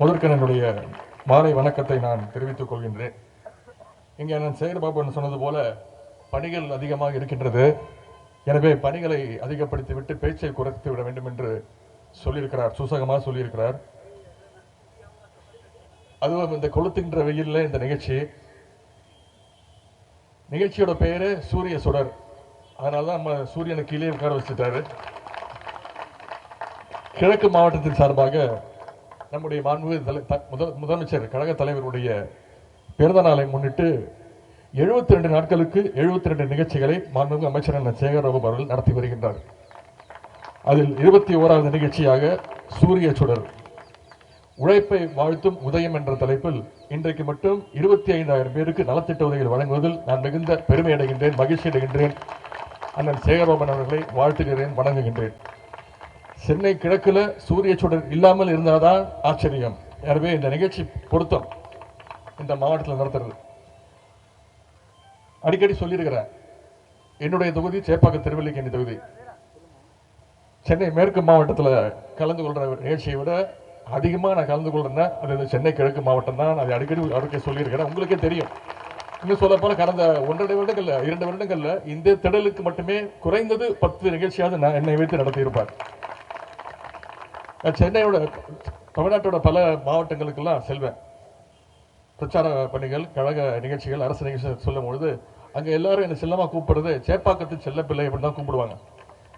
முதற்கன் என்னுடைய மாலை வணக்கத்தை நான் தெரிவித்துக் கொள்கின்றேன். இங்கே நான் சேகர்பாபன் சொன்னது போல பணிகள் அதிகமாக இருக்கின்றது. எனவே பணிகளை அதிகப்படுத்தி விட்டு பேச்சை குறைத்து விட வேண்டும் என்று சொல்லியிருக்கிறார் சூசகமாக சொல்லியிருக்கிறார். அதுவும் இந்த கொளுத்துகின்ற வெயில்ல இந்த நிகழ்ச்சி. நிகழ்ச்சியோட பெயரு சூரிய சுடர். அதனால தான் நம்ம சூரியனை கீழே உட்கார வச்சுட்டாரு. கிழக்கு மாவட்டத்தின் சார்பாக நம்முடைய மாண்பு தலை- த- முதல் முதலமைச்சர் கழக தலைவருடைய பிறந்த நாளை முன்னிட்டு 72 ரெண்டு நாட்களுக்கு 72 ரெண்டு நிகழ்ச்சிகளை மாண்புமிகு அமைச்சர் அண்ணன் சேகர்பாபு அவர்கள் நடத்தி வருகின்றார். அதில் இருபத்தி ஓராவது நிகழ்ச்சியாக சூரிய சுடர் உழைப்பை வாழ்த்தும் உதயம் என்ற தலைப்பில் இன்றைக்கு மட்டும் இருபத்தி ஐந்தாயிரம் பேருக்கு நலத்திட்ட உதவிகள் வழங்குவதில் நான் மிகுந்த பெருமை அடைகின்றேன் மகிழ்ச்சி அடைகின்றேன். அண்ணன் சேகரோபன் அவர்களை வாழ்த்துகிறேன் வணங்குகின்றேன். சென்னை கிழக்குல சூரிய சுடர் இல்லாமல் இருந்தால்தான் ஆச்சரியம். எனவே இந்த நிகழ்ச்சி பொருத்தம் இந்த மாவட்டத்தில் நடத்துறது. அடிக்கடி சொல்லியிருக்கிறேன் என்னுடைய தொகுதி சேப்பாக்கம் திருவல்லிக்கேணி தொகுதி. சென்னை மேற்கு மாவட்டத்தில் கலந்து கொள்ற நிகழ்ச்சியை விட அதிகமாக நான் கலந்து கொள்றேன்னா அது சென்னை கிழக்கு மாவட்டம் தான். அதை அடிக்கடி அவருக்கு சொல்லியிருக்கிறேன். உங்களுக்கே தெரியும். இன்னும் சொல்ல போனால் கடந்த ஒன்றரை வருடங்கள்ல இரண்டு வருடங்கள்ல இந்த திடலுக்கு மட்டுமே குறைந்தது பத்து நிகழ்ச்சியாவது நான் என்னை வைத்து நடத்தியிருப்பார். நான் சென்னையோட தமிழ்நாட்டோட பல மாவட்டங்களுக்கெல்லாம் செல்வேன். பிரச்சார பணிகள் கழக நிகழ்ச்சிகள் அரசு நிகழ்ச்சிகள் சொல்லும் பொழுது அங்கே எல்லாரும் என்னை செல்லமாக கூப்பிடுறது சேப்பாக்கத்து செல்ல பிள்ளை அப்படின்னு தான் கூப்பிடுவாங்க.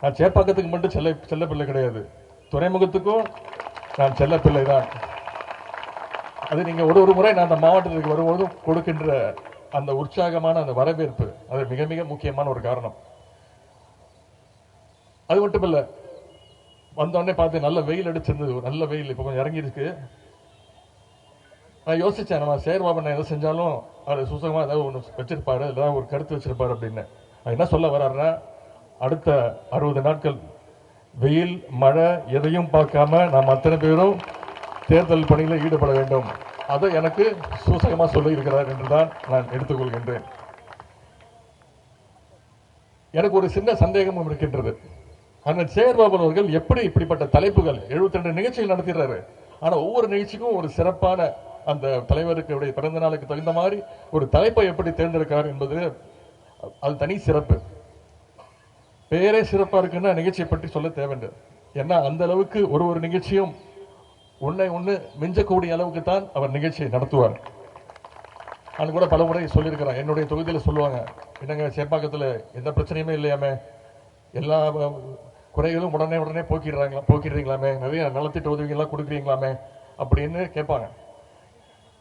நான் சேப்பாக்கத்துக்கு மட்டும் செல்ல செல்லப்பிள்ளை கிடையாது. துறைமுகத்துக்கும் நான் செல்லப்பிள்ளை தான். அது நீங்கள் ஒரு ஒரு முறை நான் அந்த மாவட்டத்துக்கு வரும்போதும் கொடுக்கின்ற அந்த உற்சாகமான அந்த வரவேற்பு அது மிக மிக முக்கியமான ஒரு காரணம். அது மட்டும் இல்லை வந்தோடனே பார்த்து நல்ல வெயில் அடிச்சிருந்தது ஒரு நல்ல வெயில். இப்போ கொஞ்சம் இறங்கிருக்கு நான் யோசித்தேன் நம்ம சேர்பாபன் எதை செஞ்சாலும் அவர் சுசகமாக ஏதாவது ஒன்று வச்சிருப்பாரு ஏதாவது ஒரு கருத்து வச்சிருப்பாரு அப்படின்னு. என்ன சொல்ல வர்றாருன்னா அடுத்த அறுபது நாட்கள் வெயில் மழை எதையும் பார்க்காம நாம் அத்தனை பேரும் தேர்தல் பணியில் ஈடுபட வேண்டும். அதை எனக்கு சூசகமாக சொல்லியிருக்கிறார் என்று தான் நான் எடுத்துக்கொள்கின்றேன். எனக்கு ஒரு சின்ன சந்தேகமும் இருக்கின்றது. அண்ணன் சேகர்பாபன் அவர்கள் எப்படி இப்படிப்பட்ட தலைப்புகள் 72 ரெண்டு நிகழ்ச்சிகள் நடத்திடுறாரு. ஆனா ஒவ்வொரு நிகழ்ச்சிக்கும் ஒரு சிறப்பான அந்த தலைவருக்கு உடைய பிறந்த நாளுக்கு தகுந்த மாதிரி ஒரு தலைப்பை எப்படி தேர்ந்தெடுக்கிறார் என்பது அது தனி சிறப்பு. பேரே சிறப்பா இருக்குன்னா நிகழ்ச்சியை பற்றி சொல்ல தேவையில்லை. ஏன்னா அந்த அளவுக்கு ஒரு ஒரு நிகழ்ச்சியும் ஒன்றை ஒன்று மிஞ்சக்கூடிய அளவுக்கு தான் அவர் நிகழ்ச்சியை நடத்துவார். நான் கூட பல முறை சொல்லியிருக்கிறேன் என்னுடைய தொகுதியில் சொல்லுவாங்க என்னங்க சேப்பாக்கத்தில் எந்த பிரச்சனையுமே இல்லையாமே? எல்லா குறைகளும் உடனே உடனே போக்கிடுறாங்களா போக்கிடுறீங்களாமே. நிறைய நலத்திட்ட உதவிகள்லாம் கொடுக்குறீங்களாமே அப்படின்னு கேட்பாங்க.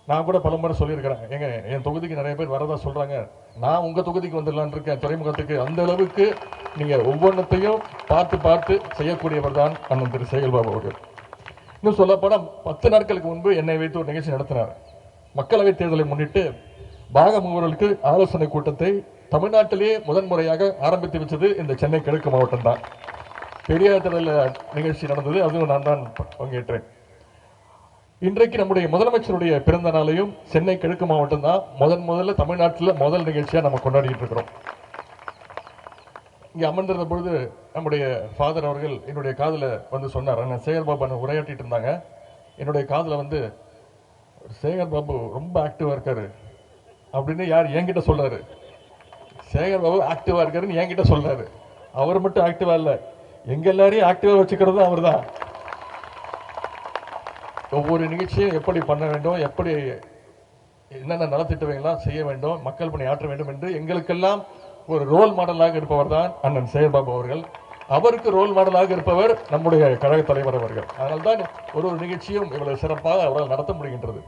நான் கூட பல முறை சொல்லியிருக்கிறேன். ஏங்க என் தொகுதிக்கு நிறைய பேர் வரதா சொல்றாங்க. நான் உங்க தொகுதிக்கு வந்துடலான்னு இருக்கேன் துறைமுகத்துக்கு. அந்த அளவுக்கு நீங்க ஒவ்வொன்றத்தையும் பார்த்து பார்த்து செய்யக்கூடியவர் தான் அண்ணன் திரு சேகல்பாபு அவர்கள். இன்னும் சொல்லப்போனால் பத்து நாட்களுக்கு முன்பு என்னை வைத்து ஒரு நிகழ்ச்சி நடத்தினார். மக்களவைத் தேர்தலை முன்னிட்டு பாகமுகர்களுக்கு ஆலோசனை கூட்டத்தை தமிழ்நாட்டிலேயே முதன்முறையாக ஆரம்பித்து வச்சது இந்த சென்னை கிழக்கு மாவட்டம் தான். பெரியார் நிகழ்ச்சி நடந்தது. அதுவும் நான் தான் பங்கேற்றேன். இன்றைக்கு நம்முடைய முதலமைச்சருடைய பிறந்த நாளையும் சென்னை கிழக்கு மாவட்டம் தான் முதன் முதல்ல தமிழ்நாட்டில் முதல் நிகழ்ச்சியா நம்ம கொண்டாடிட்டு இருக்கிறோம். இங்கே அமர்ந்திருந்த பொழுது நம்முடைய ஃபாதர் அவர்கள் என்னுடைய காதுல வந்து சொன்னார். நான் சேகர் பாபு அண்ணன் உரையாற்றிட்டு இருந்தாங்க. என்னுடைய காதுல வந்து சேகர் பாபு ரொம்ப ஆக்டிவாக இருக்காரு அப்படின்னு யார் என்கிட்ட சொல்கிறாரு சேகர் பாபு ஆக்டிவாக இருக்காருன்னு என்கிட்ட சொல்கிறாரு அவர் மட்டும் ஆக்டிவா இல்லை. எங்க எல்லாரையும் ஆக்டிவா வச்சுக்கிறதும் அவர்தான். ஒவ்வொரு நிகழ்ச்சியும் எப்படி பண்ண வேண்டும் எப்படி என்னென்ன நலத்திட்டங்கள்லாம் செய்ய வேண்டும் மக்கள் பணி ஆற்ற வேண்டும் என்று எங்களுக்கெல்லாம் ஒரு ரோல் மாடலாக இருப்பவர் தான் அண்ணன் சேகர்பாபு அவர்கள். அவருக்கு ரோல் மாடலாக இருப்பவர் நம்முடைய கழக தலைவர் அவர்கள். அதனால்தான் ஒரு ஒரு நிகழ்ச்சியும் இவ்வளவு சிறப்பாக அவரால் நடத்த முடிகின்றது.